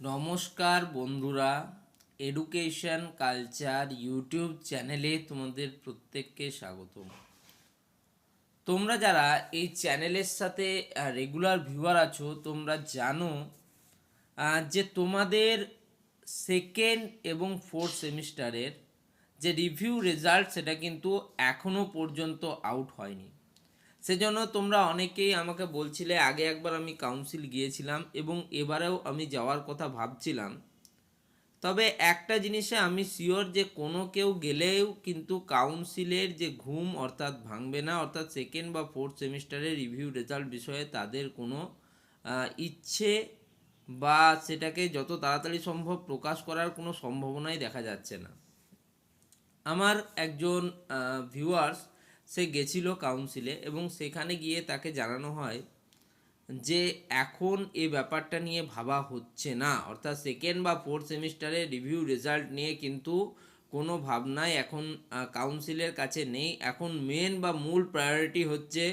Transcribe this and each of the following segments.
নমস্কার বন্ধুরা education culture YouTube চ্যানেলে তোমাদের প্রত্যেককে স্বাগত তোমরা যারা এই চ্যানেলের সাথে রেগুলার ভিউয়ার আছো, তোমরা জানো যে তোমাদের সেকেন্ড এবং ফোর্থ সেমিস্টারের যে রিভিউ রেজাল্ট সেটা কিন্তু এখনও পর্যন্ত আউট হয়নি। সেজন্য তোমরা অনেকেই আমাকে বলছিলে, আগে একবার আমি কাউন্সিল গিয়েছিলাম এবং এবারেও আমি যাওয়ার কথা ভাবছিলাম। তবে একটা জিনিসে আমি শিওর যে কোনো কেউ গেলেও কিন্তু কাউন্সিলের যে ঘুম অর্থাৎ ভাঙবে না, অর্থাৎ সেকেন্ড বা ফোর্থ সেমিস্টারের রিভিউ রেজাল্ট বিষয়ে তাদের কোনো ইচ্ছে বা সেটাকে যত তাড়াতাড়ি সম্ভব প্রকাশ করার কোনো সম্ভাবনাই দেখা যাচ্ছে না। আমার একজন ভিউয়ার্স সে গেছিল কাউন্সিলে এবং সেখানে গিয়ে তাকে জানানো হয় যে এখন এই ব্যাপারটা নিয়ে ভাবা হচ্ছে না। অর্থাৎ সেকেন্ড বা ফোর্থ সেমিস্টারের রিভিউ রেজাল্ট নিয়ে কিন্তু কোনো ভাবনাই এখন কাউন্সিলের কাছে নেই। এখন মেন বা মূল প্রায়োরিটি হচ্ছে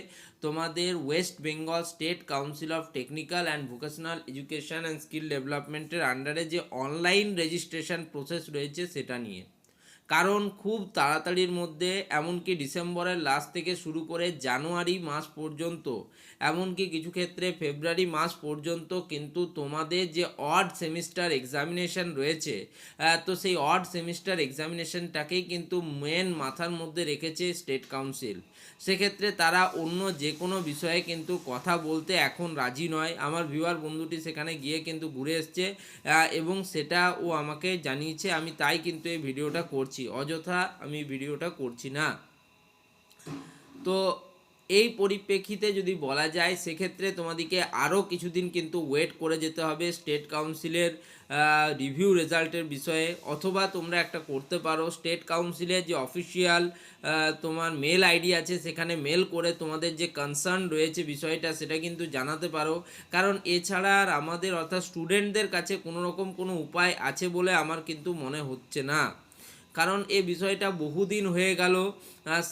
তোমাদের West Bengal state council of technical and vocational education and skill ডেভেলপমেন্টের আন্ডারে যে অনলাইন রেজিস্ট্রেশন প্রসেস রয়েছে সেটা নিয়ে। কারণ খুব তাড়াতাড়ির মধ্যে, এমনকি ডিসেম্বরের লাস্ট থেকে শুরু করে জানুয়ারি মাস পর্যন্ত। এমনকি কিছু ক্ষেত্রে ফেব্রুয়ারি মাস পর্যন্ত কিন্তু তোমাদের যে অড সেমিস্টার এক্সামিনেশন রয়েছে তো সেই অড সেমিস্টার এক্সামিনেশনটাকেই কিন্তু মেন মাথার মধ্যে রেখেছে স্টেট কাউন্সিল সেক্ষেত্রে তারা অন্য যে কোনো বিষয়ে কিন্তু কথা বলতে এখন রাজি নয়। আমার ভিউয়ার বন্ধুটি সেখানে গিয়ে কিন্তু ঘুরে এসছে এবং সেটা ও আমাকে জানিয়েছে। আমি তাই কিন্তু এই ভিডিওটা করছি। অযথা আমি ভিডিওটা করছি না। তো এই পরিপ্রেক্ষিতে যদি বলা যায়, সেক্ষেত্রে তোমাদেরকে আরও কিছুদিন কিন্তু ওয়েট করে যেতে হবে স্টেট কাউন্সিলের রিভিউ রেজাল্টের বিষয়ে। অথবা তোমরা একটা করতে পারো স্টেট কাউন্সিলের যে অফিসিয়াল তোমার মেল আইডি আছে, সেখানে মেল করে তোমাদের যে কনসার্ন রয়েছে বিষয়টা, সেটা কিন্তু জানাতে পারো। কারণ এছাড়া আর আমাদের অর্থাৎ স্টুডেন্টদের কাছে কোনো রকম কোনো উপায় আছে বলে আমার কিন্তু মনে হচ্ছে না। কারণ এই বিষয়টা বহুদিন হয়ে গেল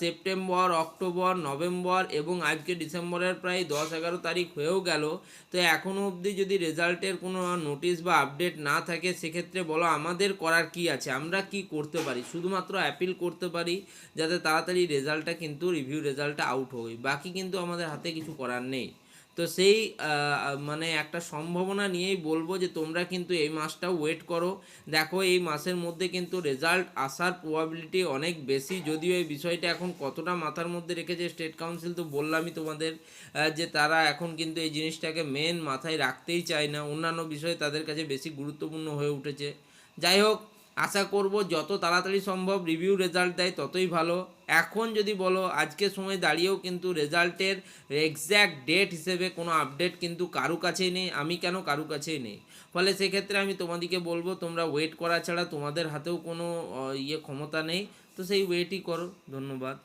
সেপ্টেম্বর, অক্টোবর, নভেম্বর এবং আজকে ডিসেম্বরের প্রায় দশ এগারো তারিখ হয়েও গেল। তো এখনও অবধি যদি রেজাল্টের কোনো নোটিশ বা আপডেট না থাকে, সেক্ষেত্রে বলো আমাদের করার কি আছে? আমরা কি করতে পারি? শুধুমাত্র অ্যাপিল করতে পারি যাতে তাড়াতাড়ি রেজাল্টটা কিন্তু রিভিউ রেজাল্টটা আউট হয়। বাকি কিন্তু আমাদের হাতে কিছু করার নেই। তো সেই মানে একটা সম্ভাবনা নিয়েই বলব যে তোমরা কিন্তু এই মাসটাও ওয়েট করো। দেখো এই মাসের মধ্যে কিন্তু রেজাল্ট আসার প্রবাবিলিটি অনেক বেশি। যদিও এই বিষয়টা এখন কতটা মাথার মধ্যে রেখেছে স্টেট কাউন্সিল তো বললামই তোমাদের যে তারা এখন কিন্তু এই জিনিসটাকে মেন মাথায় রাখতেই চায় না। অন্যান্য বিষয়ে তাদের কাছে বেশি গুরুত্বপূর্ণ হয়ে উঠেছে। যাই হোক আশা করব যত তাড়াতাড়ি সম্ভব রিভিউ রেজাল্ট দেয় ততই ভালো। এখন যদি বলো, আজকের সময় দাঁড়িয়েও কিন্তু রেজাল্টের এক্স্যাক্ট ডেট হিসেবে কোনো আপডেট কিন্তু কারু কাছেই নেই, আমি কেন কারু কাছেই নেই? ফলে সেক্ষেত্রে আমি তোমাদেরকে বলব, তোমরা ওয়েট করা ছাড়া তোমাদের হাতেও কোনো ইয়ে ক্ষমতা নেই। তো সেই ওয়েটই করো, ধন্যবাদ।